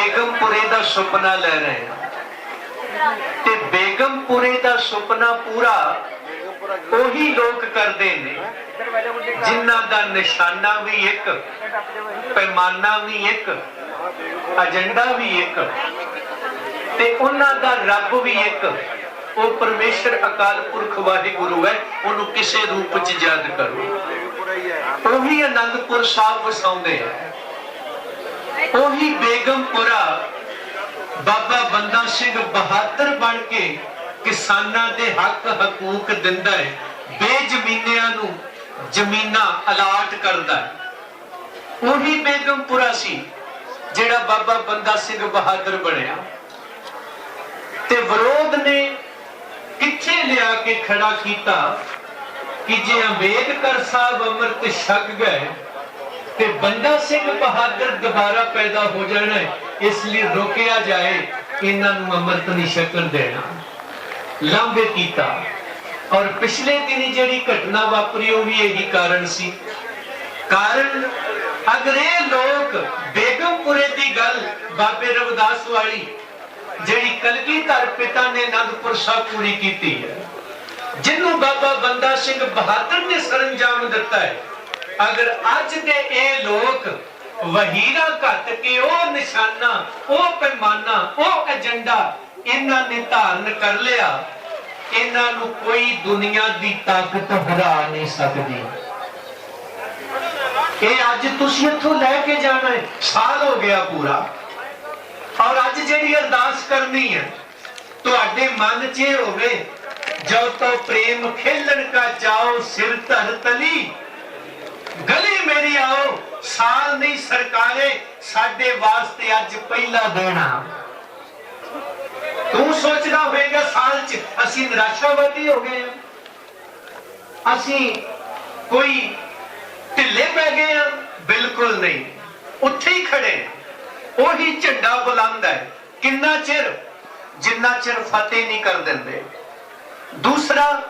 ਬੇਗਮਪੁਰੇ ਦਾ ਸੁਪਨਾ ਲੈ ਰਹੇ ਹਾਂ। ਤੇ ਬੇਗਮਪੁਰੇ ਦਾ ਸੁਪਨਾ ਪੂਰਾ ਉਹੀ ਲੋਕ ਕਰਦੇ ਨੇ, ਜਿਨ੍ਹਾਂ ਦਾ ਨਿਸ਼ਾਨਾ ਵੀ ਇੱਕ, ਪੈਮਾਨਾ ਵੀ ਇੱਕ ਏਜੰਡਾ ਵੀ ਇੱਕ, ਤੇ ਉਹਨਾਂ ਦਾ ਰੱਬ ਵੀ ਇੱਕ। ਉਹ ਪਰਮੇਸ਼ਰ ਅਕਾਲ ਪੁਰਖ ਵਾਹਿਗੁਰੂ ਹੈ, ਉਹਨੂੰ ਕਿਸੇ ਰੂਪ ਚ ਯਾਦ ਕਰੋ। ਉਹੀ ਅਨੰਦਪੁਰ ਸਾਹਿਬ ਵਸਾਉਂਦੇ ਆ। ਉਹੀ ਬੇਗਮਪੁਰਾ ਬਾਬਾ ਬੰਦਾ ਸਿੰਘ ਬਹਾਦਰ ਬਣ ਕੇ ਕਿਸਾਨਾਂ ਦੇ ਹੱਕ ਹਕੂਕ ਦਿੰਦਾ ਹੈ, ਬੇਜ਼ਮੀਨਿਆਂ ਨੂੰ ਜ਼ਮੀਨਾਂ ਅਲਾਟ ਕਰਦਾ ਹੈ। ਉਹੀ ਬੇਗਮਪੁਰਾ ਸੀ ਜਿਹੜਾ ਬਾਬਾ ਬੰਦਾ ਸਿੰਘ ਬਹਾਦਰ ਬਣਿਆ। ਤੇ ਵਿਰੋਧ ਨੇ ਕਿੱਥੇ ਲਿਆ ਕੇ ਖੜਾ ਕੀਤਾ ਕਿ ਜੇ ਅੰਬੇਦਕਰ ਸਾਹਿਬ ਅੰਮ੍ਰਿਤ ਛਕ ਗਏ ਤੇ ਬੰਦਾ ਸਿੰਘ ਬਹਾਦਰ ਦੁਬਾਰਾ ਪੈਦਾ ਹੋ ਜਾਣਾ ਇਸ ਲਈ ਰੋਕਿਆ ਜਾਏ, ਇਹਨਾਂ ਨੂੰ ਅੰਮ੍ਰਿਤ ਨਹੀਂ ਛਕਣ ਦੇਣਾ। ਲਾਂਭੇ ਕੀਤਾ। ਔਰ ਪਿਛਲੇ ਦਿਨੀ ਜਿਹੜੀ ਘਟਨਾ ਵਾਪਰੀ, ਉਹ ਵੀ ਇਹੀ ਕਾਰਨ ਸੀ। ਕਾਰਨ, ਅਗਰ ਲੋਕ ਬੇਗਮਪੁਰੇ ਦੀ ਗੱਲ ਬਾਬੇ ਰਵਿਦਾਸ ਵਾਲੀ, ਜਿਹੜੀ ਕਲਗੀਧਰ ਪਿਤਾ ਨੇ ਅਨੰਦਪੁਰ ਸਾਹਿਬ ਪੂਰੀ ਕੀਤੀ ਹੈ, ਜਿਹਨੂੰ ਬਾਬਾ ਬੰਦਾ ਸਿੰਘ ਬਹਾਦਰ ਨੇ ਸਰੰਜਾਮ ਦਿੱਤਾ ਹੈ ਅਗਰ ਅੱਜ ਦੇ ਇਹ ਲੋਕ ਵਹੀਰਾ ਘੱਟ ਕੇ ਉਹ ਨਿਸ਼ਾਨਾ, ਉਹ ਪੈਮਾਨਾ, ਉਹ ਏਜੰਡਾ ਇਹਨਾਂ ਨੇ ਧਾਰਨ ਕਰ ਲਿਆ, ਇਹਨਾਂ ਨੂੰ ਕੋਈ ਦੁਨੀਆ ਦੀ ਤਾਕਤ ਹਰਾ ਨਹੀਂ ਸਕਦੀ। ਇਹ ਅੱਜ ਤੁਸੀਂ ਇੱਥੋਂ ਲੈ ਕੇ ਜਾਣਾ ਹੈ, ਸਾਲ ਹੋ ਗਿਆ ਪੂਰਾ। ਔਰ ਅੱਜ ਜਿਹੜੀ ਅਰਦਾਸ ਕਰਨੀ ਹੈ, ਤੁਹਾਡੇ ਮਨ 'ਚ ਇਹ ਹੋਵੇ ਜੋ ਤੋ ਪ੍ਰੇਮ ਖੇਲਣ ਕਾ ਜਾਓ ਸਿਰ ਧਰ ਤਲੀ ਗਲੀ ਮੇਰੀ ਆਓ, ਸਾਲ ਨਹੀਂ ਸਰਕਾਰੇ, ਸਾਡੇ ਵਾਸਤੇ ਅੱਜ ਪਹਿਲਾ ਦੇਣਾ ਤੂੰ ਸੋਚਦਾ ਹੋਵੇਗਾ ਸਾਲ 'ਚ ਅਸੀਂ ਨਿਰਾਸ਼ਾਵਾਦੀ ਹੋ ਗਏ ਹਾਂ। ਅਸੀਂ ਕੋਈ ਢਿੱਲੇ ਪੈ ਗਏ ਹਾਂ, ਬਿਲਕੁਲ ਨਹੀਂ। ਉੱਥੇ ਹੀ ਖੜੇ ਉਹੀ ਝੰਡਾ ਬੁਲੰਦ ਹੈ। ਕਿੰਨਾ ਚਿਰ? ਜਿੰਨਾ ਚਿਰ ਫਤਿਹ ਨਹੀਂ ਕਰ ਦਿੰਦੇ। ਦੂਸਰਾ,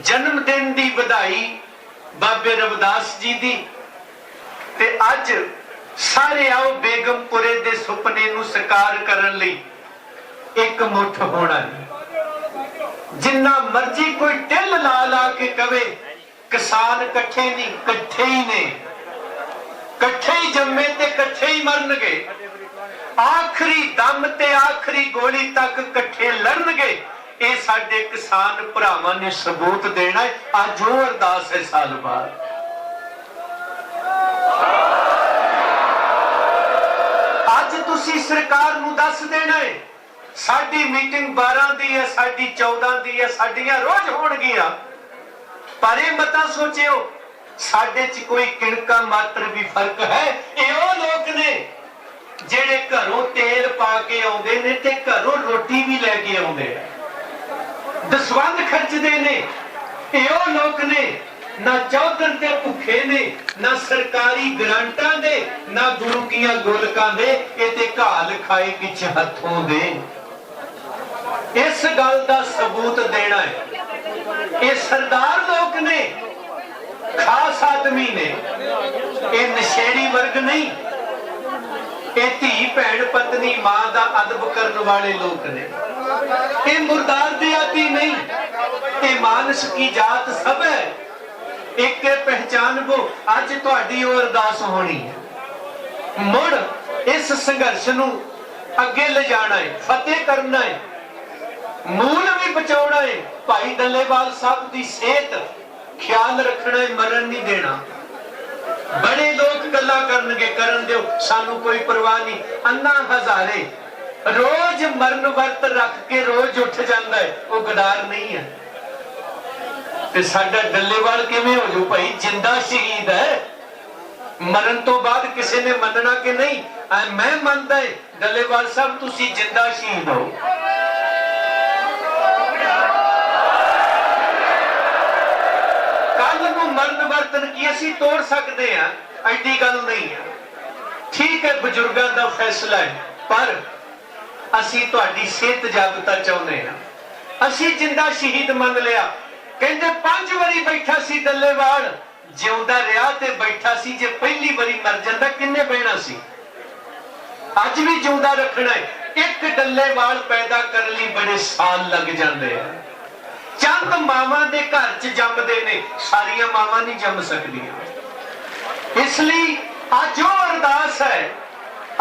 ਜਨਮ ਦਿਨ ਦੀ ਵਧਾਈ ਬਾਬੇ ਰਵਿਦਾਸ ਜੀ ਦੀ। ਤੇ ਅੱਜ ਸਾਰੇ ਆਓ ਬੇਗਮਪੁਰੇ ਦੇ ਸੁਪਨੇ ਨੂੰ ਸਾਕਾਰ ਕਰਨ ਲਈ ਇੱਕ ਮੁੱਠ ਹੋਣਾ ਹੈ। ਜਿੰਨਾ ਮਰਜ਼ੀ ਕੋਈ ਟਿੱਲ ਲਾ ਲਾ ਕੇ ਕਵੇ, ਕਿਸਾਨ ਇਕੱਠੇ ਨਹੀਂ, ਇਕੱਠੇ ਹੀ ਨੇ। ਇਕੱਠੇ ਹੀ ਜੰਮੇ ਤੇ ਇਕੱਠੇ ਹੀ ਮਰਨਗੇ। ਆਖਰੀ ਦਮ ਤੇ ਆਖਰੀ ਗੋਲੀ ਤੱਕ ਇਕੱਠੇ ਲੜਨਗੇ। ਇਹ ਸਾਡੇ ਕਿਸਾਨ ਭਰਾਵਾਂ ਨੇ ਸਬੂਤ ਦੇਣਾ ਹੈ। ਅੱਜ ਉਹ ਅਰਦਾਸ ਹੈ ਸਾਲ ਬਾਅਦ। ਅੱਜ ਤੁਸੀਂ ਸਰਕਾਰ ਨੂੰ ਦੱਸ ਦੇਣਾ ਹੈ, ਸਾਡੀ ਮੀਟਿੰਗ 12 ਦੀ ਹੈ, ਸਾਡੀ 14 ਦੀ ਹੈ, ਸਾਡੀਆਂ ਰੋਜ਼ ਹੋਣਗੀਆਂ। ਪਰ ਇਹ ਮਤਾ ਸੋਚਿਓ, ਸਾਡੇ 'ਚ ਕੋਈ ਕਿਣਕਾ ਮਾਤਰ ਵੀ ਫ਼ਰਕ ਹੈ? ਇਹ ਉਹ ਲੋਕ ਨੇ ਜਿਹੜੇ ਘਰੋਂ ਤੇਲ ਪਾ ਕੇ ਆਉਂਦੇ ਨੇ ਤੇ ਘਰੋਂ ਰੋਟੀ ਵੀ ਲੈ ਕੇ ਆਉਂਦੇ ਆ ਦਸਵੰਦ ਖਰਚਦੇ ਨੇ। ਇਹ ਲੋਕ ਨੇ, ਨਾ ਚੌਧਰ ਤੇ ਭੁੱਖੇ ਨੇ, ਨਾ ਸਰਕਾਰੀ ਗ੍ਰਾਂਟਾਂ ਦੇ, ਨਾ ਗੁਰੂ ਕੀਆਂ ਗੋਲਕਾਂ ਦੇ, ਇਹ ਤੇ ਘਾਲ ਖਾਏ ਕਿਛ ਹੱਥੋਂ ਦੇ। ਇਸ ਗੱਲ ਦਾ ਸਬੂਤ ਦੇਣਾ ਹੈ। ਇਹ ਸਰਦਾਰ ਲੋਕ ਨੇ, ਖਾਸ ਆਦਮੀ ਨੇ। ਇਹ ਨਸ਼ੇੜੀ ਵਰਗ ਨਹੀਂ ਇਹ ਧੀ, ਭੈਣ, ਪਤਨੀ, ਮਾਂ ਦਾ ਅਦਬ ਕਰਨ ਵਾਲੇ ਲੋਕ ਨੇ। ਇਹ ਮੁਰਦਾਰ ਦੇ ਆਦੀ ਨਹੀਂ, ਇਹ ਮਾਨਸ ਕੀ ਜਾਤ ਸਭ ਹੈ? ਇੱਕ ਹੈ ਅੱਜ ਤੁਹਾਡੀ ਉਹ ਅਰਦਾਸ ਹੋਣੀ ਹੈ। ਮੁੜ ਇਸ ਸੰਘਰਸ਼ ਨੂੰ ਅੱਗੇ ਲਿਜਾਣਾ ਹੈ, ਫਤਿਹ ਕਰਨਾ ਹੈ। ਮੂਲ ਵੀ ਬਚਾਉਣਾ ਹੈ। ਭਾਈ ਡੱਲੇਵਾਲ ਸਾਹਿਬ ਦੀ ਸਿਹਤ, ਖਿਆਲ ਰੱਖਣਾ ਹੈ, ਮਰਨ ਨਹੀਂ ਦੇਣਾ। ਬੜੇ ਲੋਕ ਗੱਲਾਂ ਕਰਨਗੇ, ਕਰਨ ਦਿਓ, ਸਾਨੂੰ ਕੋਈ ਪਰਵਾਹ ਨਹੀਂ। ਅੰਨਾ ਹਜ਼ਾਰੇ, ਰੋਜ਼ ਮਰਨ ਵਰਤ ਰੱਖ ਕੇ ਰੋਜ਼ ਉੱਠ ਜਾਂਦਾ ਹੈ, ਉਹ ਗਦਾਰ ਨਹੀਂ ਹੈ। ਤੇ ਸਾਡਾ ਡੱਲੇਵਾਲ ਕਿਵੇਂ ਹੋ ਜੂ ਭਾਈ? ਜਿੰਦਾ ਸ਼ਹੀਦ ਹੈ। ਮਰਨ ਤੋਂ ਬਾਅਦ ਕਿਸੇ ਨੇ ਮੰਨਣਾ ਕਿ ਨਹੀਂ? ਮੈਂ ਮੰਨਦਾ ਹੈ, ਡੱਲੇਵਾਲ ਸਾਹਿਬ, ਤੁਸੀਂ ਜਿੰਦਾ ਸ਼ਹੀਦ ਹੋ। ਕੱਲ ਵਰਤਨ ਕੀ ਅਸੀਂ ਤੋੜ ਸਕਦੇ ਹਾਂ? ਐਡੀ ਗੱਲ ਨਹੀਂ ਹੈ। ਠੀਕ ਹੈ, ਬਜ਼ੁਰਗਾਂ ਦਾ ਫੈਸਲਾ ਹੈ, ਪਰ ਅਸੀਂ ਤੁਹਾਡੀ ਸਿਹਤ ਜਾਗਤਾ ਚਾਹੁੰਦੇ ਹਾਂ। ਅਸੀਂ ਜਿੰਦਾ ਸ਼ਹੀਦ ਮੰਨ ਲਿਆ। ਕਹਿੰਦੇ ਪੰਜ ਵਾਰੀ ਬੈਠਾ ਸੀ ਦੱਲੇਵਾਲ ਜਿਉਂਦਾ ਰਿਹਾ ਤੇ ਬੈਠਾ ਸੀ, ਜੇ ਪਹਿਲੀ ਵਾਰੀ ਮਰ ਜਾਂਦਾ ਕਿੰਨੇ ਬਹਿਣਾ ਸੀ? ਅੱਜ ਵੀ ਜਿਉਂਦਾ ਰੱਖਣਾ ਹੈ। ਇੱਕ ਡੱਲੇਵਾਲ ਪੈਦਾ ਕਰਨ ਲਈ ਬੜੇ ਸਾਲ ਲੱਗ ਜਾਂਦੇ ਆ। ਚੰਦ ਮਾਵਾਂ ਦੇ ਘਰ 'ਚ ਜੰਮਦੇ ਨੇ, ਸਾਰੀਆਂ ਮਾਵਾਂ ਨਹੀਂ ਜੰਮ ਸਕਦੀਆਂ। ਇਸ ਲਈ ਅੱਜ ਉਹ ਅਰਦਾਸ ਹੈ,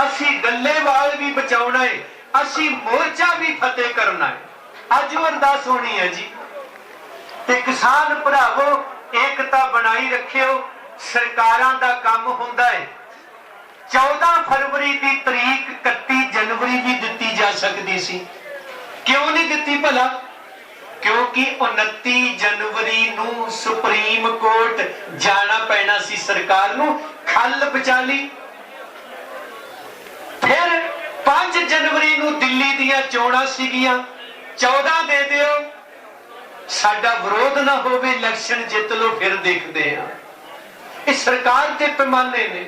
ਅਸੀਂ ਡੱਲੇਵਾਲ ਵੀ ਬਚਾਉਣਾ ਹੈ, ਅਸੀਂ ਮੋਰਚਾ ਵੀ ਫਤਿਹ ਕਰਨਾ ਹੈ। ਅੱਜ ਉਹ ਅਰਦਾਸ ਹੋਣੀ ਹੈ ਜੀ। ਤੇ ਕਿਸਾਨ ਭਰਾਵੋ, ਏਕਤਾ ਬਣਾਈ ਰੱਖਿਓ, ਸਰਕਾਰਾਂ ਦਾ ਕੰਮ ਹੁੰਦਾ ਹੈ। 14 ਫਰਵਰੀ ਦੀ ਤਰੀਕ 31 ਜਨਵਰੀ ਵੀ ਦਿੱਤੀ ਜਾ ਸਕਦੀ ਸੀ। ਕਿਉਂ ਨਹੀਂ ਦਿੱਤੀ ਭਲਾ? ਕਿਉਂਕਿ 29 ਜਨਵਰੀ ਨੂੰ ਸੁਪਰੀਮ ਕੋਰਟ ਜਾਣਾ ਪੈਣਾ ਸੀ ਸਰਕਾਰ ਨੂੰ, ਖੱਲ ਬਚਾ ਲਈ। ਫਿਰ 5 ਜਨਵਰੀ ਨੂੰ ਦਿੱਲੀ ਦੀਆਂ ਚੋਣਾਂ ਸੀਗੀਆਂ। 14 ਦੇ ਦਿਓ। ਸਾਡਾ ਵਿਰੋਧ ਨਾ ਹੋਵੇ, ਇਲੈਕਸ਼ਨ ਜਿੱਤ ਲਓ, ਫਿਰ ਦੇਖਦੇ ਆ ਇਹ ਸਰਕਾਰ ਦੇ ਪੈਮਾਨੇ ਨੇ।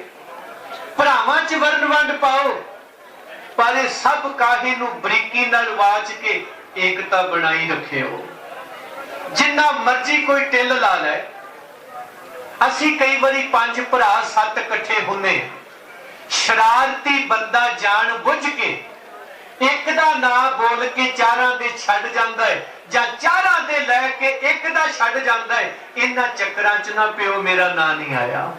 ਭਰਾਵਾਂ 'ਚ ਵਰਨ ਵੰਡ ਪਾਓ, ਪਰ ਇਹ ਸਭ ਕਾਹੇ ਨੂੰ ਬਰੀਕੀ ਨਾਲ ਵਾਚ ਕੇ ਏਕਤਾ ਬਣਾਈ ਰੱਖਿਓ ਜਿੰਨਾ ਮਰਜ਼ੀ ਕੋਈ ਟਿੱਲ ਲਾ ਲੈ, ਅਸੀਂ ਕਈ ਵਾਰੀ ਪੰਜ ਭਰਾ ਸੱਤ ਇਕੱਠੇ ਹੁੰਨੇ ਸ਼ਰਾਰਤੀ ਬੰਦਾ ਜਾਣ ਬੁੱਝ ਕੇ ਇੱਕ ਦਾ ਨਾਂ ਬੋਲ ਕੇ ਚਾਰਾਂ ਦੇ ਛੱਡ ਜਾਂਦਾ ਹੈ ਜਾਂ ਚਾਰਾਂ ਦੇ ਲੈ ਕੇ ਇੱਕ ਦਾ ਛੱਡ ਜਾਂਦਾ ਹੈ, ਇਹਨਾਂ ਚੱਕਰਾਂ 'ਚ ਨਾ ਪਿਓ ਮੇਰਾ ਨਾਂ ਨਹੀਂ ਆਇਆ।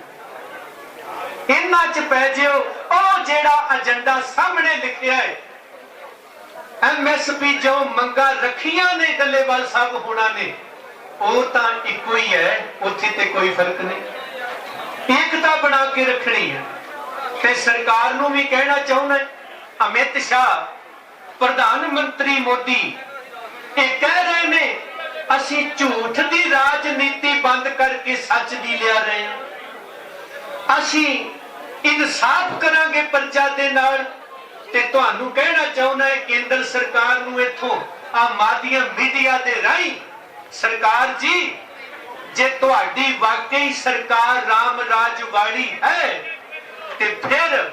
ਇਹਨਾਂ 'ਚ ਪੈ ਜਿਓ, ਉਹ ਜਿਹੜਾ ਏਜੰਡਾ ਸਾਹਮਣੇ ਲਿਖਿਆ ਹੈ ਐਮਐਸਪੀ ਜੋ ਮੰਗਾ ਰੱਖੀਆਂ ਨੇ ਡੱਲੇਵਾਲ ਸਾਹਿਬ ਹੋਣਾ ਨੇ, ਉਹ ਤਾਂ ਇੱਕੋ ਹੀ ਹੈ, ਉੱਥੇ ਤੇ ਕੋਈ ਫ਼ਰਕ ਨਹੀਂ। ਏਕਤਾ ਬਣਾ ਕੇ ਰੱਖਣੀ ਹੈ। ਤੇ ਸਰਕਾਰ ਨੂੰ ਵੀ ਕਹਿਣਾ ਚਾਹੁੰਦਾ ਅਮਿਤ ਸ਼ਾਹ, ਪ੍ਰਧਾਨ ਮੰਤਰੀ ਮੋਦੀ, ਇਹ ਕਹਿ ਰਹੇ ਨੇ, ਅਸੀਂ ਝੂਠ ਦੀ ਰਾਜਨੀਤੀ ਬੰਦ ਕਰਕੇ ਸੱਚ ਦੀ ਲਿਆ ਰਹੇ ਹਾਂ। ਅਸੀਂ ਇਨਸਾਫ ਕਰਾਂਗੇ ਪ੍ਰਜਾ ਦੇ ਨਾਲ ਤੇ ਤੁਹਾਨੂੰ ਕਹਿਣਾ ਚਾਹੁੰਦਾ ਹੈ, ਕੇਂਦਰ ਸਰਕਾਰ ਨੂੰ ਇੱਥੋਂ ਆ ਮਾਧਿਅਮ ਮੀਡੀਆ ਦੇ ਰਾਹੀਂ, ਸਰਕਾਰ ਜੀ, ਜੇ ਤੁਹਾਡੀ ਵਾਕਈ ਸਰਕਾਰ ਰਾਮ ਰਾਜ ਵਾਲੀ ਹੈ, ਤੇ ਫਿਰ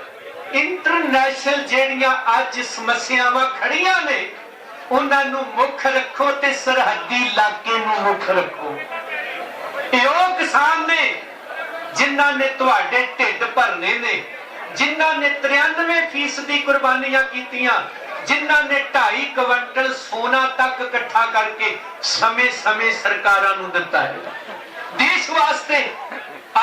ਇੰਟਰਨੈਸ਼ਨਲ ਜਿਹੜੀਆਂ ਅੱਜ ਸਮੱਸਿਆਵਾਂ ਖੜੀਆਂ ਨੇ, ਉਹਨਾਂ ਨੂੰ ਮੁੱਖ ਰੱਖੋ ਤੇ ਸਰਹੱਦੀ ਇਲਾਕੇ ਨੂੰ ਮੁੱਖ ਰੱਖੋ। ਇਹ ਉਹ ਕਿਸਾਨ ਨੇ ਜਿਨ੍ਹਾਂ ਨੇ ਤੁਹਾਡੇ ਢਿੱਡ ਭਰਨੇ ਨੇ ਜਿਨ੍ਹਾਂ ਨੇ 93% ਦੀ ਕੁਰਬਾਨੀਆਂ ਕੀਤੀਆਂ, ਜਿਨ੍ਹਾਂ ਨੇ 2.5 ਕੁਇੰਟਲ ਸੋਨਾ ਤੱਕ ਇਕੱਠਾ ਕਰਕੇ ਸਮੇਂ-ਸਮੇਂ ਸਰਕਾਰਾਂ ਨੂੰ ਦਿੱਤਾ ਹੈ। ਦੇਸ਼ ਵਾਸਤੇ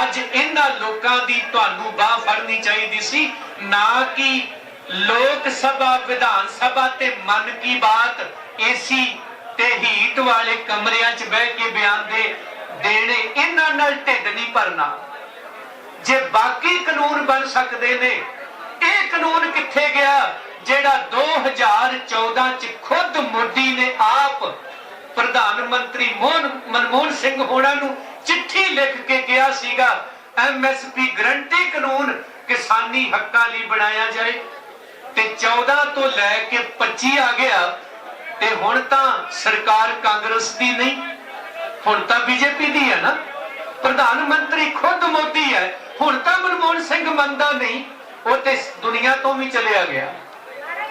ਅੱਜ ਇਹਨਾਂ ਲੋਕਾਂ ਦੀ ਤੁਹਾਨੂੰ ਬਾਹ ਫੜਨੀ ਚਾਹੀਦੀ ਸੀ, ਨਾ ਕਿ ਲੋਕ ਸਭਾ, ਵਿਧਾਨ ਸਭਾ ਤੇ ਮਨ ਕੀ ਬਾਤ ਏਸੀ ਤੇ ਹੀਟ ਵਾਲੇ ਕਮਰਿਆਂ 'ਚ ਬਹਿ ਕੇ ਬਿਆਨ ਦੇ ਦੇਣੇ, ਇਹਨਾਂ ਨਾਲ ਢਿੱਡ ਨਹੀਂ ਭਰਨਾ। ਜੇ ਬਾਕੀ ਕਾਨੂੰਨ ਬਣ ਸਕਦੇ ਨੇ, ਇਹ ਕਾਨੂੰਨ ਕਿੱਥੇ ਗਿਆ? ਜਿਹੜਾ 2014 ਚ ਖੁਦ ਮੋਦੀ ਨੇ ਆਪ ਪ੍ਰਧਾਨ ਮੰਤਰੀ ਮੋਹਨ ਮਨਮੋਹਨ ਸਿੰਘ ਹੋਣਾ ਨੂੰ ਚਿੱਠੀ ਲਿਖ ਕੇ ਕਿਹਾ ਸੀਗਾ ਐਮਐਸਪੀ ਗਰੰਟੀ ਕਾਨੂੰਨ ਕਿਸਾਨੀ ਹੱਕਾਂ ਲਈ ਬਣਾਇਆ ਜਾਏ। ਤੇ 14 ਤੋਂ ਲੈ ਕੇ 25 ਆ ਗਿਆ, ਤੇ ਹੁਣ ਤਾਂ ਸਰਕਾਰ ਕਾਂਗਰਸ ਦੀ ਨਹੀਂ, ਹੁਣ ਤਾਂ ਬੀਜੇਪੀ ਦੀ ਹੈ ਨਾ। ਪ੍ਰਧਾਨ ਮੰਤਰੀ ਖੁਦ ਮੋਦੀ ਹੈ ਹੁਣ ਤਾਂ ਮਨਮੋਹਨ ਸਿੰਘ ਮੰਨਦਾ ਨਹੀਂ, ਉਹ ਤੇ ਦੁਨੀਆ ਤੋਂ ਵੀ ਚਲਿਆ ਗਿਆ।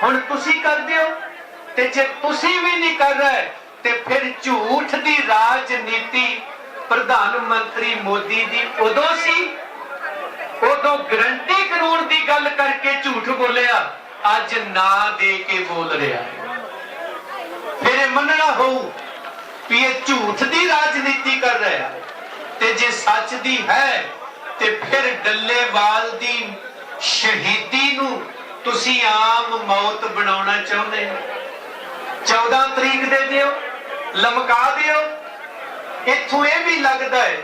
ਹੁਣ ਤੁਸੀਂ ਕਰਦੇ ਹੋ, ਤੇ ਜੇ ਤੁਸੀਂ ਵੀ ਨਹੀਂ ਕਰ ਰਹੇ, ਤੇ ਫਿਰ ਝੂਠ ਦੀ ਰਾਜਨੀਤੀ ਪ੍ਰਧਾਨ ਮੰਤਰੀ ਮੋਦੀ ਦੀ ਉਦੋਂ ਸੀ, ਉਦੋਂ ਗਰੰਟੀ ਕਾਨੂੰਨ ਦੀ ਗੱਲ ਕਰਕੇ ਝੂਠ ਬੋਲਿਆ, ਅੱਜ ਨਾ ਦੇ ਕੇ ਬੋਲ ਰਿਹਾ। ਫਿਰ ਇਹ ਮੰਨਣਾ ਹੋਊ ਵੀ ਇਹ ਝੂਠ ਦੀ ਰਾਜਨੀਤੀ ਕਰ ਰਿਹਾ, ਤੇ ਜੇ ਸੱਚ ਦੀ ਹੈ ਤੇ ਫਿਰ ਡੱਲੇਵਾਲ ਦੀ ਸ਼ਹੀਦੀ ਨੂੰ ਤੁਸੀਂ ਆਮ ਮੌਤ ਬਣਾਉਣਾ ਚਾਹੁੰਦੇ ਹੋ। 14 ਤਰੀਕ ਦੇ ਦਿਓ, ਲਮਕਾ ਦਿਓ। ਇੱਥੋਂ ਇਹ ਵੀ ਲੱਗਦਾ ਹੈ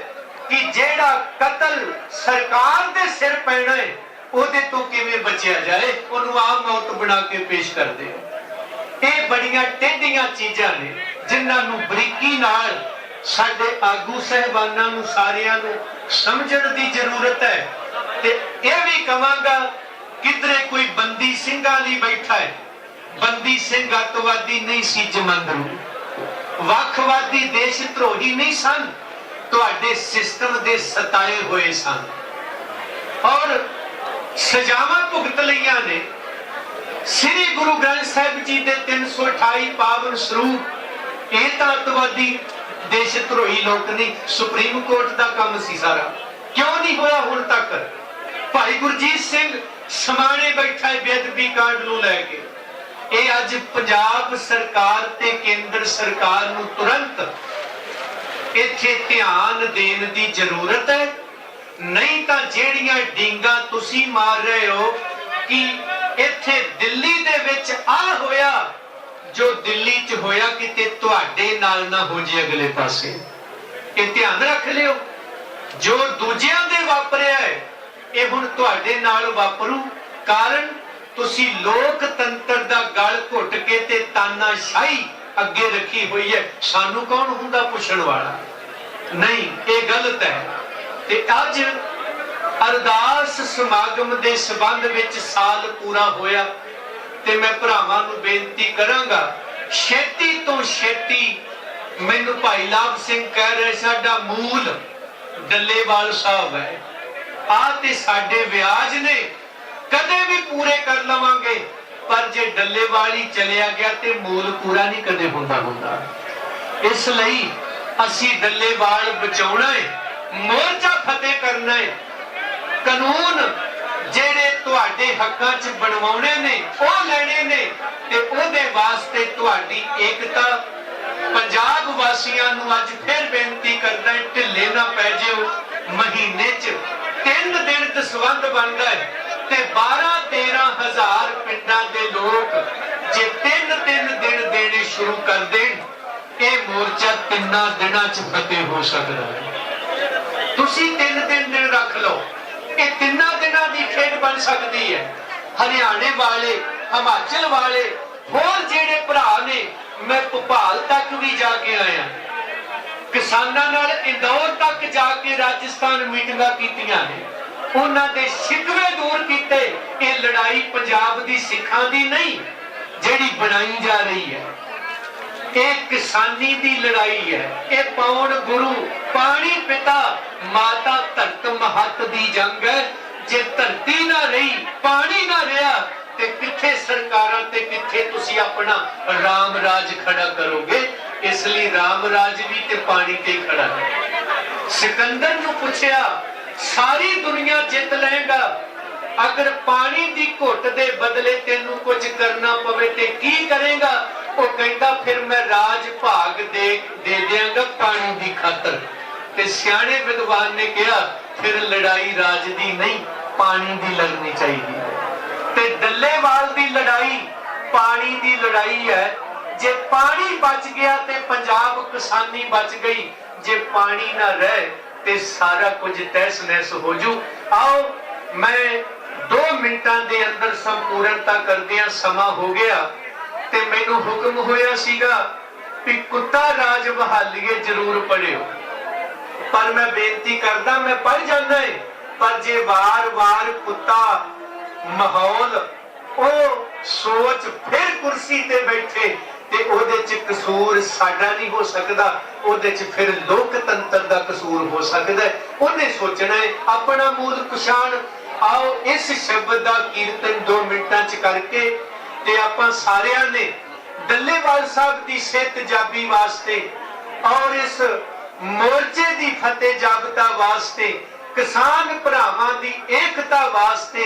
ਕਿ ਜਿਹੜਾ ਕਤਲ ਸਰਕਾਰ ਦੇ ਸਿਰ ਪੈਣਾ ਹੈ, ਉਹਦੇ ਤੋਂ ਕਿਵੇਂ ਬਚਿਆ ਜਾਏ, ਉਹਨੂੰ ਆਮ ਮੌਤ ਬਣਾ ਕੇ ਪੇਸ਼ ਕਰਦੇ ਹੋ। ਇਹ ਬੜੀਆਂ ਟੇਢੀਆਂ ਚੀਜ਼ਾਂ ਨੇ, ਜਿਨ੍ਹਾਂ ਨੂੰ ਬਰੀਕੀ ਨਾਲ ਸਾਡੇ ਆਗੂ ਸਹਿਬਾਨਾਂ ਨੂੰ ਸਾਰਿਆਂ ਨੂੰ ਸਮਝਣ ਦੀ ਜ਼ਰੂਰਤ ਹੈ ਤੇ ਇਹ ਵੀ ਕਵਾਂਗਾ ਕਿਧਰੇ ਕੋਈ ਬੰਦੀ ਸਿੰਘਾਂ ਲਈ ਬੈਠਾ ਹੈ, ਬੰਦੀ ਸਿੰਘ ਅੱਤਵਾਦੀ ਨਹੀਂ ਸੀ ਜਮੰਦਰੂ ਵੱਖਵਾਦੀ ਦੇਸ਼ ਧਰੋਹੀ ਨਹੀਂ ਸਨ, ਤੁਹਾਡੇ ਸਿਸਟਮ ਦੇ ਸਤਾਏ ਹੋਏ ਸਨ। ਔਰ ਸਜ਼ਾਵਾਂ ਭੁਗਤ ਲਈਆਂ ਨੇ। ਸ੍ਰੀ ਗੁਰੂ ਗ੍ਰੰਥ ਸਾਹਿਬ ਜੀ ਦੇ 328 ਪਾਵਨ ਸਰੂਪ, ਇਹ ਤਾਂ ਅੱਤਵਾਦੀ ਦੇਸ਼ ਧਰੋਹੀ ਲੋਕ ਨਹੀਂ ਸੁਪਰੀਮ ਕੋਰਟ ਦਾ ਕੰਮ ਸੀ ਸਾਰਾ। ਕਿਉਂ ਨਹੀਂ ਹੋਇਆ ਹੁਣ ਤੱਕ? ਭਾਈ ਗੁਰਜੀਤ ਸਿੰਘ ਸਮਾਣੇ ਬੈਠਾ ਹੈ ਬੇਅਦਬੀ ਕਾਂਡ ਨੂੰ ਲੈ ਕੇ। ਇਹ ਅੱਜ ਪੰਜਾਬ ਸਰਕਾਰ ਤੇ ਕੇਂਦਰ ਸਰਕਾਰ ਨੂੰ ਤੁਰੰਤ ਇੱਥੇ ਧਿਆਨ ਦੇਣ ਦੀ ਜ਼ਰੂਰਤ ਹੈ। ਨਹੀਂ ਤਾਂ ਜਿਹੜੀਆਂ ਡਿੰਗਾ ਤੁਸੀਂ ਮਾਰ ਰਹੇ ਹੋ, ਕਿ ਇੱਥੇ ਦਿੱਲੀ ਦੇ ਵਿੱਚ ਆ ਹੋਇਆ ਜੋ ਦਿੱਲੀ 'ਚ ਹੋਇਆ ਕਿਤੇ ਤੁਹਾਡੇ ਨਾਲ ਨਾ ਹੋ ਜੇ ਅਗਲੇ ਪਾਸੇ। ਇਹ ਧਿਆਨ ਰੱਖ ਲਿਓ। ਜੋ ਦੂਜਿਆਂ ਦੇ ਵਾਪਰਿਆ ਹੈ, ਇਹ ਹੁਣ ਤੁਹਾਡੇ ਨਾਲ ਵਾਪਰੂ। ਕਾਰਨ ਤੁਸੀਂ ਲੋਕਤੰਤਰ ਦਾ ਗਲ ਘੁੱਟ ਕੇ ਤੇ ਤਾਨਾਸ਼ਾਹੀ ਅੱਗੇ ਰੱਖੀ ਹੋਈ ਹੈ। ਸਾਨੂੰ ਕੌਣ ਹੁੰਦਾ ਪੁੱਛਣ ਵਾਲਾ? ਨਹੀਂ, ਇਹ ਗਲਤ ਹੈ। ਤੇ ਅੱਜ ਅਰਦਾਸ ਸਮਾਗਮ ਦੇ ਸਬੰਧ ਵਿੱਚ ਸਾਲ ਪੂਰਾ ਹੋਇਆ। ਤੇ ਮੈਂ ਭਰਾਵਾਂ ਨੂੰ ਬੇਨਤੀ ਕਰਾਂਗਾ, ਛੇਤੀ ਤੋਂ ਛੇਤੀ ਮੈਨੂੰ ਭਾਈ ਲਾਭ ਸਿੰਘ ਕਹਿ ਰਹੇ, ਸਾਡਾ ਮੂਲ ਡੱਲੇਵਾਲ ਸਾਹਿਬ ਹੈ। ਆ ਤੇ ਸਾਡੇ ਵਿਆਜ ਨੇ ਕਦੇ ਵੀ ਪੂਰੇ ਕਰ ਲਵਾਂਗੇ, ਪਰ ਜੇ ਡੱਲੇਵਾਲ ਹੀ ਚਲਿਆ ਗਿਆ ਤੇ ਮੂਲ ਪੂਰਾ ਨਹੀਂ ਕਦੇ ਹੁੰਦਾ ਹੁੰਦਾ। ਇਸ ਲਈ ਅਸੀਂ ਡੱਲੇਵਾਲ ਬਚਾਉਣਾ ਹੈ, ਮੋਰਚਾ ਫਤਿਹ ਕਰਨਾ ਹੈ। ਕਾਨੂੰਨ ਤੁਹਾਡੇ ਹੱਕਾਂ 'ਚ ਬਣਵਾਉਣੇ ਨੇ, ਉਹ ਲੈਣੇ ਨੇ ਤੇ ਉਹਦੇ ਵਾਸਤੇ ਤੁਹਾਡੀ ਏਕਤਾ ਪੰਜਾਬ ਵਾਸੀਆਂ ਨੂੰ ਅੱਜ ਫਿਰ ਬੇਨਤੀ ਕਰਦਾ ਹੈ, ਢਿੱਲੇ ਨਾ ਪੈ ਜਿਓ, ਮਹੀਨੇ 'ਚ ਤਿੰਨ ਦਿਨ ਦਸਵੰਦ ਬਣਦਾ ਹੈ ਤੇ 12 13 ਹਜ਼ਾਰ ਪਿੰਡਾਂ ਦੇ ਲੋਕ ਜੇ ਤਿੰਨ ਤਿੰਨ ਦਿਨ ਦੇਣੇ ਸ਼ੁਰੂ ਕਰ ਦੇਣ, ਇਹ ਮੋਰਚਾ ਤਿੰਨਾਂ ਦਿਨਾਂ 'ਚ ਫਤਿਹ ਹੋ ਸਕਦਾ ਹੈ। ਤੁਸੀਂ ਤਿੰਨ ਤਿੰਨ ਦਿਨ ਰੱਖ ਲਓ। ਇਹ ਤਿੰਨਾਂ ਦਿਨਾਂ ਦੀ ਖੇਡ ਬਣ ਸਕਦੀ ਹੈ। ਹਰਿਆਣੇ ਵਾਲੇ, ਹਿਮਾਚਲ ਵਾਲੇ, ਹੋਰ ਜਿਹੜੇ ਭਰਾ ਨੇ, ਮੈਂ ਭੋਪਾਲ ਤੱਕ ਵੀ ਜਾ ਕੇ ਆਇਆ। ਕਿਸਾਨਾਂ ਨਾਲ ਇੰਦੌਰ ਤੱਕ ਜਾ ਕੇ ਰਾਜਸਥਾਨ ਮੀਟਿੰਗਾਂ ਕੀਤੀਆਂ ਨੇ। ਉਹਨਾਂ ਦੇ ਸ਼ਿਕਵੇ ਦੂਰ ਕੀਤੇ ਇਹ ਲੜਾਈ ਪੰਜਾਬ ਦੀ ਸਿੱਖਾਂ ਦੀ ਨਹੀਂ, ਜਿਹੜੀ ਬਣਾਈ ਜਾ ਰਹੀ ਹੈ। ਇਹ ਕਿਸਾਨੀ ਦੀ ਲੜਾਈ ਹੈ। ਇਹ ਪੌਣ ਗੁਰੂ? ਪਾਣੀ ਪਿਤਾ। ਮਾਤਾ ਧਰਤ ਮਹੱਤ ਦੀ ਜੰਗ ਹੈ। ਜੇ ਧਰਤੀ ਨਾ ਰਹੀ, ਪਾਣੀ ਨਾ ਰਿਹਾ, ਤੇ ਕਿੱਥੇ ਸਰਕਾਰਾਂ ਤੇ ਕਿੱਥੇ ਤੁਸੀਂ ਆਪਣਾ ਰਾਮ ਰਾਜ ਖੜਾ ਕਰੋਗੇ? ਇਸ ਲਈ ਰਾਮ ਰਾਜ ਵੀ ਤੇ ਪਾਣੀ ਤੇ ਖੜਾ ਹੈ। ਸਿਕੰਦਰ ਨੂੰ ਪੁੱਛਿਆ, ਸਾਰੀ ਦੁਨੀਆ ਜਿੱਤ ਲਏਗਾ ਅਗਰ ਪਾਣੀ ਦੀ ਘੁੱਟ ਦੇ ਬਦਲੇ ਤੈਨੂੰ ਕੁਝ ਕਰਨਾ ਪਵੇ ਤੇ ਕੀ ਕਰੇਗਾ? ਉਹ ਕਹਿੰਦਾ, ਫਿਰ ਮੈਂ ਰਾਜ ਭਾਗ ਦੇ ਦੇ ਦਿਆਂਗਾ ਪਾਣੀ ਦੀ ਖਾਤਰ। ਤੇ ਸਿਆਣੇ ਵਿਦਵਾਨ ਨੇ ਕਿਹਾ, ਫਿਰ ਲੜਾਈ ਰਾਜ ਦੀ ਨਹੀਂ, ਪਾਣੀ ਦੀ ਲੜਨੀ ਚਾਹੀਦੀ ਤੇ ਡੱਲੇਵਾਲ ਦੀ ਲੜਾਈ ਪਾਣੀ ਦੀ ਲੜਾਈ ਹੈ। ਜੇ ਪਾਣੀ ਬਚ ਗਿਆ ਤੇ ਪੰਜਾਬ ਕਿਸਾਨੀ ਬਚ ਗਈ। ਜੇ ਪਾਣੀ ਨਾ ਰਹੇ ਤੇ ਸਾਰਾ ਕੁਝ ਤਹਿਸ ਨਹਿਸ ਹੋ ਜੂ। ਆਓ, ਮੈਂ 2 ਮਿੰਟਾਂ ਦੇ ਅੰਦਰ ਸੰਪੂਰਨਤਾ ਕਰਦਿਆਂ ਸਮਾਂ ਹੋ ਗਿਆ ਤੇ ਮੈਨੂੰ ਹੁਕਮ ਹੋਇਆ ਸੀਗਾ ਕਿ ਕੁੱਤਾ ਰਾਜ ਬਹਾਲੀਏ ਜ਼ਰੂਰ ਪੜਿਓ। ਪਰ ਮੈਂ ਬੇਨਤੀ ਕਰਦਾ, ਮੈਂ ਪੜ ਜਾਂਦਾ ਏ, ਪਰ ਜੇ ਵਾਰ-ਵਾਰ ਕੁੱਤਾ ਮਾਹੌਲ, ਉਹ ਸੋਚ ਫਿਰ ਕੁਰਸੀ ਤੇ ਬੈਠੇ ਤੇ ਉਹਦੇ ਚ ਕਸੂਰ ਸਾਡਾ ਨਹੀਂ ਹੋ ਸਕਦਾ, ਉਹਦੇ ਚ ਫਿਰ ਲੋਕਤੰਤਰ ਦਾ ਕਸੂਰ ਹੋ ਸਕਦਾ ਉਹਨੇ ਸੋਚਣਾ ਹੈ ਆਪਣਾ ਮੂਲ ਕੁਸ਼ਾਨ ਆਓ ਇਸ ਸ਼ਬਦ ਦਾ ਕੀਰਤਨ 2 ਮਿੰਟਾਂ ਚ ਕਰਕੇ ਤੇ ਆਪਾਂ ਸਾਰਿਆਂ ਨੇ ਡੱਲੇਵਾਲ ਸਾਹਿਬ ਦੀ ਸਿਹਤ ਜਾਬੀ ਵਾਸਤੇ ਔਰ ਇਸ ਮੋਰਚੇ ਦੀ ਫਤਿਹ ਜਾਬਤਾ ਵਾਸਤੇ, ਕਿਸਾਨ ਭਰਾਵਾਂ ਦੀ ਏਕਤਾ ਵਾਸਤੇ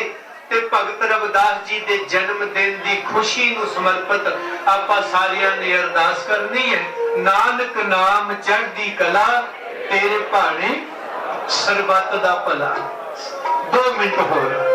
ਤੇ ਭਗਤ ਰਵਿਦਾਸ ਜੀ ਦੇ ਜਨਮ ਦਿਨ ਦੀ ਖੁਸ਼ੀ ਨੂੰ ਸਮਰਪਿਤ ਆਪਾਂ ਸਾਰਿਆਂ ਨੇ ਅਰਦਾਸ ਕਰਨੀ ਹੈ। ਨਾਨਕ ਨਾਮ ਚੜ੍ਹਦੀ ਕਲਾ, ਤੇਰੇ ਭਾਣੇ ਸਰਬੱਤ ਦਾ ਭਲਾ। 2 ਮਿੰਟ ਹੋਰ ਕੁੱਤਾ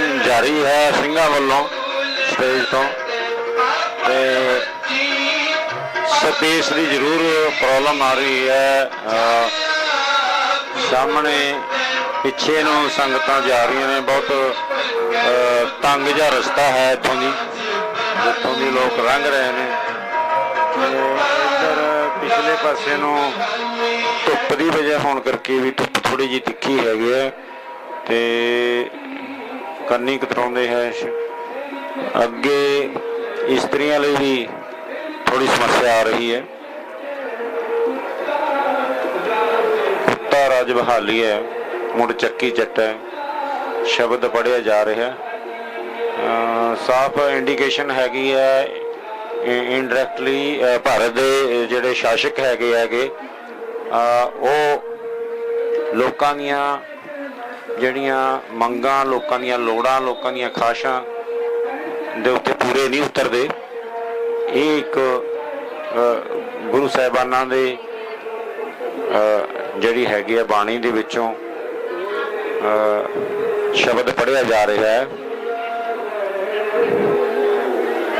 ਪ੍ਰੋਸੈਸ਼ਨ ਜਾਰੀ ਹੈ ਸਿੰਘਾਂ ਵੱਲੋਂ ਸਟੇਜ ਤੋਂ। ਤੇ ਸਪੇਸ ਦੀ ਜ਼ਰੂਰ ਪ੍ਰੋਬਲਮ ਆ ਰਹੀ ਹੈ। ਸਾਹਮਣੇ ਪਿੱਛੇ ਨੂੰ ਸੰਗਤਾਂ ਜਾ ਰਹੀਆਂ ਨੇ। ਬਹੁਤ ਤੰਗ ਜਿਹਾ ਰਸਤਾ ਹੈ ਇੱਥੋਂ ਦੀ, ਜਿੱਥੋਂ ਦੀ ਲੋਕ ਲੰਘ ਰਹੇ ਨੇ। ਇੱਧਰ ਪਿਛਲੇ ਪਾਸੇ ਨੂੰ ਧੁੱਪ ਦੀ ਵਜ੍ਹਾ ਹੋਣ ਕਰਕੇ ਵੀ ਧੁੱਪ ਥੋੜੀ ਜਿਹੀ ਤਿੱਖੀ ਹੈਗੀ ਹੈ। ਤੇ ਕੰਨੀ ਕਤਰਾਉਂਦੇ ਹੈ। ਅੱਗੇ ਇਸਤਰੀਆਂ ਲਈ ਵੀ ਥੋੜੀ ਸਮੱਸਿਆ ਆ ਰਹੀ ਹੈ। ਕੁੱਤਾ ਰਾਜ ਬਹਾਲੀ ਹੈ। ਮੁੜ ਚੱਕੀ ਚੱਟਾ ਹੈ। ਸ਼ਬਦ ਪੜਿਆ ਜਾ ਰਿਹਾ। ਸਾਫ਼ ਇੰਡੀਕੇਸ਼ਨ ਹੈਗੀ ਹੈ। ਇਨਡਾਇਰੈਕਟਲੀ ਭਾਰਤ ਦੇ ਜਿਹੜੇ ਸ਼ਾਸਕ ਹੈਗੇ ਹੈਗੇ ਉਹ ਲੋਕਾਂ ਦੀਆਂ ਜਿਹੜੀਆਂ ਮੰਗਾਂ, ਲੋਕਾਂ ਦੀਆਂ ਲੋੜਾਂ, ਲੋਕਾਂ ਦੀਆਂ ਖਾਸ਼ਾਂ ਦੇ ਉੱਤੇ ਪੂਰੇ ਨਹੀਂ ਉਤਰਦੇ, ਇਹ ਇੱਕ ਗੁਰੂ ਸਾਹਿਬਾਨਾਂ ਦੇ ਜਿਹੜੀ ਹੈਗੀ ਹੈ ਬਾਣੀ ਦੇ ਵਿੱਚੋਂ ਸ਼ਬਦ ਪੜਿਆ ਜਾ ਰਿਹਾ ਹੈ।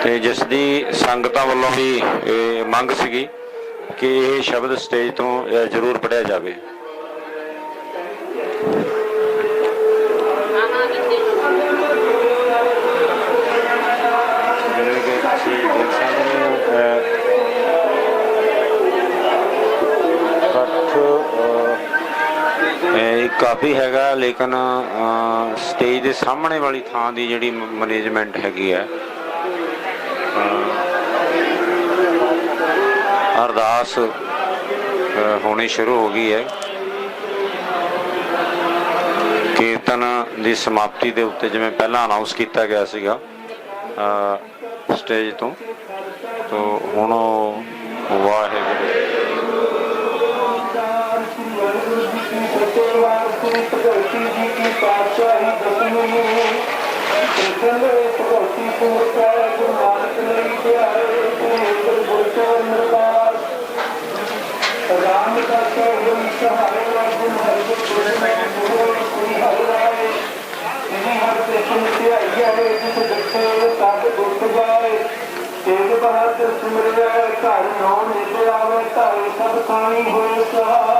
ਤੇ ਜਿਸ ਦੀ ਸੰਗਤਾਂ ਵੱਲੋਂ ਵੀ ਇਹ ਮੰਗ ਸੀਗੀ ਕਿ ਇਹ ਸ਼ਬਦ ਸਟੇਜ ਤੋਂ ਜ਼ਰੂਰ ਪੜਿਆ ਜਾਵੇ। ਕਾਫੀ ਹੈਗਾ, ਲੇਕਿਨ ਸਟੇਜ ਦੇ ਸਾਹਮਣੇ ਵਾਲੀ ਥਾਂ ਦੀ ਜਿਹੜੀ ਮੈਨੇਜਮੈਂਟ ਹੈਗੀ ਹੈ ਅਰਦਾਸ ਹੋਣੀ ਸ਼ੁਰੂ ਹੋ ਗਈ ਹੈ। ਕੀਰਤਨ ਦੀ ਸਮਾਪਤੀ ਦੇ ਉੱਤੇ ਜਿਵੇਂ ਪਹਿਲਾਂ ਅਨਾਉਂਸ ਕੀਤਾ ਗਿਆ ਸੀਗਾ ਸਟੇਜ ਤੋਂ ਤੋਂ ਹੁਣ ਉਹ ਵਾਹਿਗੁਰੂ ਰਾਮ ਦਾ ਸੋਹਣ ਸਹਾਰੇ ਵਰਜਨ ਹਰਿ ਗੁਰੂ ਕੋਈ ਹਰਿ ਰਾਏ। ਇਹ ਹਰ ਕ੍ਰਿਸ਼ਨ ਤੇ ਆਈਆ ਹੈ ਜਿਸ ਦੇਖੇ ਸਭ ਦੁੱਖ ਜਾਏ। ਤੇਗ ਬਹਾਦਰ ਸਿਮਰਿਆ, ਘਰ ਨੌ ਨਿਤ ਆਵੇ ਧਾਰੇ ਸਭ ਖਾਣੀ ਹੋਏ ਸਹਾਇ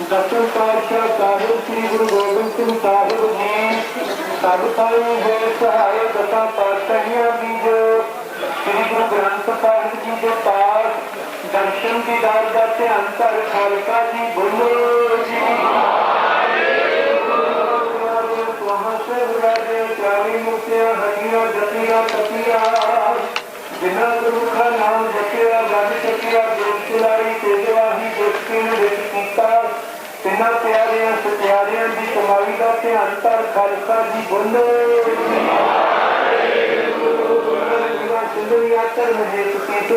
ਦਸਮ ਪਾਤਸ਼ਾਹ ਸਾਹਿਬ ਸ੍ਰੀ ਗੁਰੂ ਗੋਬਿੰਦ ਸਿੰਘ ਸਾਹਿਬ ਜੀ ਸਭ ਖਾਣੀ ਹੋਏ ਸਹਾਇ ਦਸਾਂ ਪਾਤਸ਼ਾਹੀਆਂ ਦੀ ਜੋ ਸ੍ਰੀ ਗੁਰੂ ਗ੍ਰੰਥ ਸਾਹਿਬ ਜੀ ਦੇ ਪਾਠ, ਦਰਸ਼ਨ ਦੀਦਾਰ ਦਾ ਧਿਆਨ ਕਰ ਖਾਲਸਾ ਜੀ, ਬੋਲੋ ਜੀ। ਵਹਾਂ ਸੇ ਵਿਰਾਜੇ ਚਾਲੀ ਮੁਕਤਿਆ ਹਰੀਆਂ ਜਤੀਆਂ ਤਪੀਆਂ ਜਿਨ੍ਹਾਂ ਗੁਰਮੁਖਾ ਨਾਮ ਜਪਿਆ ਲੱਗ ਸਕਿਆ ਜੋਤ ਚਲਾਈ ਤੇ ਜਵਾਹੀ ਜੋਤੀ ਨੂੰ ਵਿੱਚ ਕੀਤਾ ਤਿੰਨਾਂ ਪਿਆਰਿਆਂ ਸਤਿਆਰਿਆਂ ਦੀ ਕਮਾਈ ਦਾ ਧਿਆਨ ਕਰ ਖਾਲਸਾ ਜੀ ਬੋਲੋ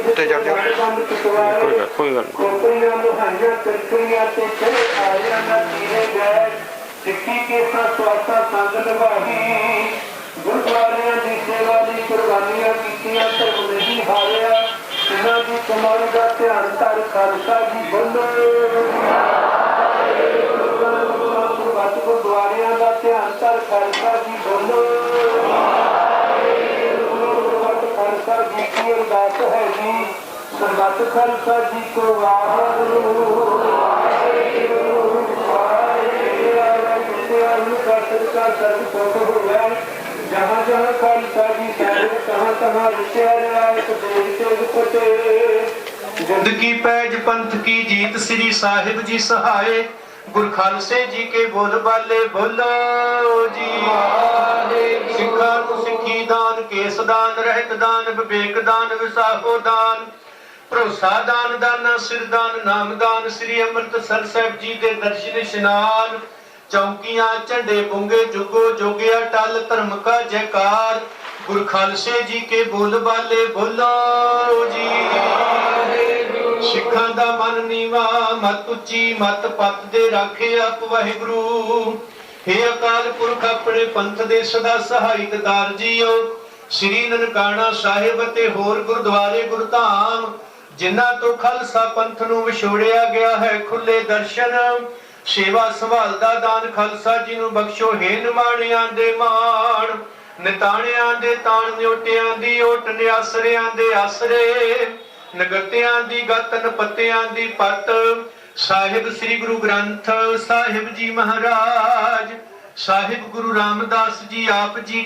ਉੱਤੇ ਜਾ ਜਾ ਕੋਈ ਗੱਲ ਕੋਈ ਗੱਲ ਕੋਪਰੀਆਂ ਲੋਹਾਈਆਂ ਚੱਕਰੀਆਂ ਤੇ ਚੇ ਆਇਆਂ ਨਾ ਤੀਰੇ ਗਏ ਸਿੱਖੀ ਕੇ ਸਵਾਸਾ ਸੰਗ ਨਿਭਾਹੀ ਗੁਰਦੁਆਰਿਆਂ ਦੀ ਸੇਵਾ ਦੀ ਕੁਰਬਾਨੀਆਂ ਕੀਤੀਆਂ, ਧਰਮ ਨਹੀਂ ਹਾਰਿਆ। ਇਹਨਾਂ ਦੀ ਕਮਾਈ ਦਾ ਧਿਆਨ ਧਰ ਖਾਲਸਾ ਜੀ ਬੰਦੋ ਗੁਰਦੁਆਰਿਆਂ ਦਾ ਧਿਆਨ ਧਰ ਖਾਲਸਾ ਜੀ ਬੰਦੋ ਖਾਲਸਾ ਜੀ ਕੀ ਅਰਦਾਸ ਹੈ ਜੀ? ਸਰਬੱਤ ਖਾਲਸਾ ਜੀ ਕੋ ਵਾਹਿਗੁਰੂ ਵਾਹਿਗੁਰੂ ਵਾਹਿਗੁਰੂ ਜਹਾਂ ਜਹਾਂ ਖਾਲਸਾ ਜੀ ਸਾਹਿਬ ਕਹਾਂ ਕਹਾਂ ਵਿਚਿਆ ਰਿਆਇਤ ਦੇਵ ਤੇਗ ਫਤਿਹ ਜਿੰਦ ਕੀ ਪੈਜ ਪੰਥ ਕੀ ਜੀਤ ਸ੍ਰੀ ਸਾਹਿਬ ਜੀ ਸਹਾਏ, ਗੁਰ ਖਾਲਸੇ ਜੀ ਕੇ ਬੋਲ ਬਾਲੇ ਬੋਲੋ ਜੀ। ਸਿੱਖਾਂ ਨੂੰ ਸਿੱਖੀ ਦਾਨ, ਕੇਸ ਦਾਨ, ਰਹਿਤ ਦਾਨ, ਵਿਵੇਕ ਦਾਨ ਵਿਸਾਹੋ ਦਾਨ। ਭਰੋਸਾ ਦਾਨ, ਦਾਨਾ ਸਿਰ ਦਾਨ, ਨਾਮ ਦਾਨ, ਸ੍ਰੀ ਅੰਮ੍ਰਿਤਸਰ ਸਾਹਿਬ ਜੀ ਦੇ ਦਰਸ਼ਨ, ਇਸ਼ਨਾਨ। ਚੌਂਕੀਆਂ, ਝੰਡੇ ਬੁੰਗੇ ਜੁਗੋ ਜੋਗਿਆ ਟਲ ਧਰਮ ਕਾ ਜੈਕਾਰ। ਗੁਰ ਖਾਲਸੇ ਜੀ ਕੇ ਬੋਲ ਬਾਲੇ ਬੋਲੋ ਜੀ। ਸਿੱਖਾਂ ਦਾ ਮਨ ਨੀਵਾ, ਮਤ ਉੱਚੀ, ਮਤ ਪੱਤ ਦੇ ਰਾਖੇ ਆਪ ਵਾਹਿਗੁਰੂ। हे ਅਕਾਲ ਪੁਰਖ, ਆਪਣੇ ਪੰਥ ਦੇ ਸਦਾ ਸਹਾਇਤਦਾਰ ਜੀਓ। ਸ੍ਰੀ ਨਨਕਾਣਾ ਸਾਹਿਬ ਅਤੇ ਹੋਰ ਗੁਰਦੁਆਰੇ ਗੁਰਧਾਮ ਜਿਨ੍ਹਾਂ ਤੋਂ ਖਾਲਸਾ ਪੰਥ ਨੂੰ ਵਿਛੋੜਿਆ ਗਿਆ ਹੈ ਖੁੱਲੇ ਦਰਸ਼ਨ। ਸੇਵਾ ਸੰਭਾਲਦਾ ਦਾਨ ਖਾਲਸਾ ਜੀ ਨੂੰ ਬਖਸ਼ੋ ਹੈ ਨਿਮਾਣਿਆਂ ਦੇ ਮਾਣ। ਨਿਤਾਣਿਆਂ ਦੇ ਤਾਣ, ਨਿਉਟਿਆਂ ਦੀ ਓਟ, ਨਿਆਸਰਿਆਂ ਦੇ ਆਸਰੇ। ਨਗਤਿਆਂ ਦੀ ਗਤਨ ਪੱਤਿਆਂ ਦੀ ਪੱਤ। ਸਾਹਿਬ ਸ੍ਰੀ ਗੁਰੂ ਗ੍ਰੰਥ ਸਾਹਿਬ ਜੀ ਮਹਾਰਾਜ, ਸਾਹਿਬ ਗੁਰੂ ਰਾਮਦਾਸ ਜੀ ਆਪ ਜੀ